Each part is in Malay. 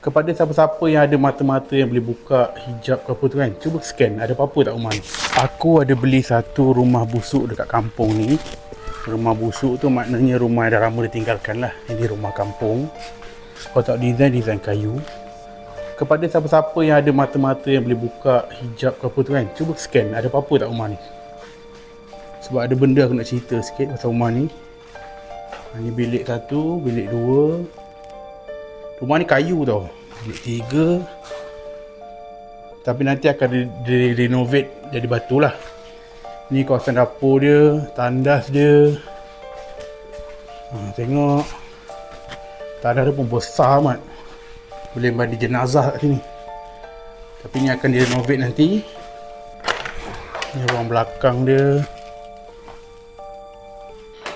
Kepada siapa-siapa yang ada mata-mata yang boleh buka hijab ke apa tu kan Cuba scan. Ada apa-apa tak rumah ni Aku ada beli satu rumah busuk dekat kampung ni. Rumah busuk tu maknanya rumah yang dah lama ditinggalkan lah. Ini rumah kampung. Kalau tak design, design kayu. Kepada siapa-siapa yang ada mata-mata yang boleh buka hijab ke apa tu kan Cuba scan. Ada apa-apa tak rumah ni? Sebab ada benda aku nak cerita sikit pasal rumah ni. Ini bilik satu, bilik dua Rumah ni kayu tau. Bilik tiga. Tapi nanti akan di, di, renovate jadi batu lah. Ni kawasan dapur dia, tandas dia. Ha, tengok. Tandas dia pun besar amat. Boleh mandi jenazah kat sini. Tapi ni akan direnovate nanti. Ni ruang belakang dia.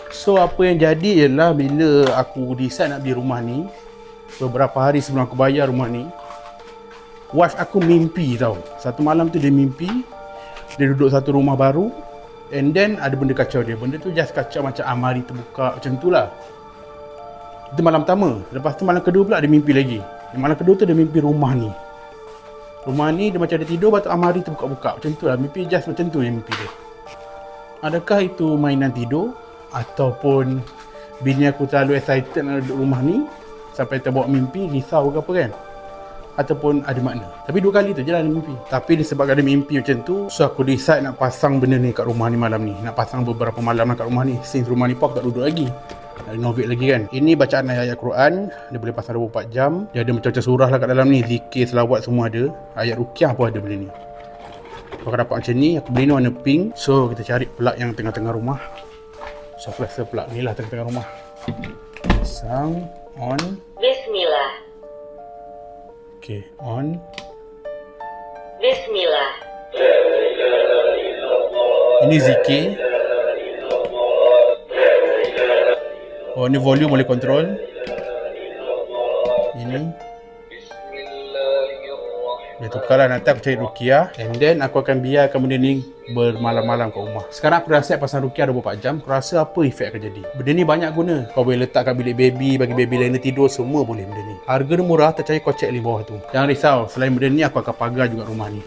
So apa yang jadi ialah bila aku decide nak beli rumah ni beberapa hari sebelum aku bayar rumah ni wife aku mimpi tau. Satu malam tu dia mimpi dia duduk satu rumah baru and then ada benda kacau dia. Benda tu just kacau macam amari terbuka macam tu lah. Itu malam pertama. Lepas tu malam kedua pula dia mimpi lagi. Malam kedua tu dia mimpi rumah ni. Rumah ni dia macam dia tidur lepas tu amari terbuka-buka macam tu lah. Mimpi just macam tu yang mimpi dia. Adakah itu mainan tidur ataupun bini aku terlalu excited nak duduk rumah ni sampai terbawa mimpi risau ke apa kan? Ataupun ada makna. Tapi dua kali tu je lah dia mimpi. Tapi disebabkan ada mimpi macam tu so aku decide nak pasang benda ni kat rumah ni malam ni. Nak pasang beberapa malam lah kat rumah ni. Since rumah ni pun aku tak duduk lagi. Nak renovate lagi kan. Ini bacaan ayat-ayat Quran. Dia boleh pasang 24 jam. Dia ada macam-macam surah lah kat dalam ni. Zikir, selawat semua ada. Ayat rukiah pun ada benda ni. Kalau kau dapat macam ni. Aku beli ni warna pink. So kita cari plug yang tengah-tengah rumah. So aku rasa plug ni lah tengah-tengah rumah. Pasang on Bismillah. Okay, on. Bismillah. Ini zikir. Oh, ni volume boleh control. Ini. Dia tukar lah nanti aku cari Rukia And then aku akan biarkan benda ni bermalam-malam kat rumah. Sekarang aku dah siap pasang Rukia 24 jam. Aku rasa apa efek akan jadi? Benda ni banyak guna. Kau boleh letak kat bilik baby Bagi baby lain tidur Semua boleh benda ni. Harga dia murah Tak percaya kau check link bawah tu. Jangan risau Selain benda ni aku akan pagar juga rumah ni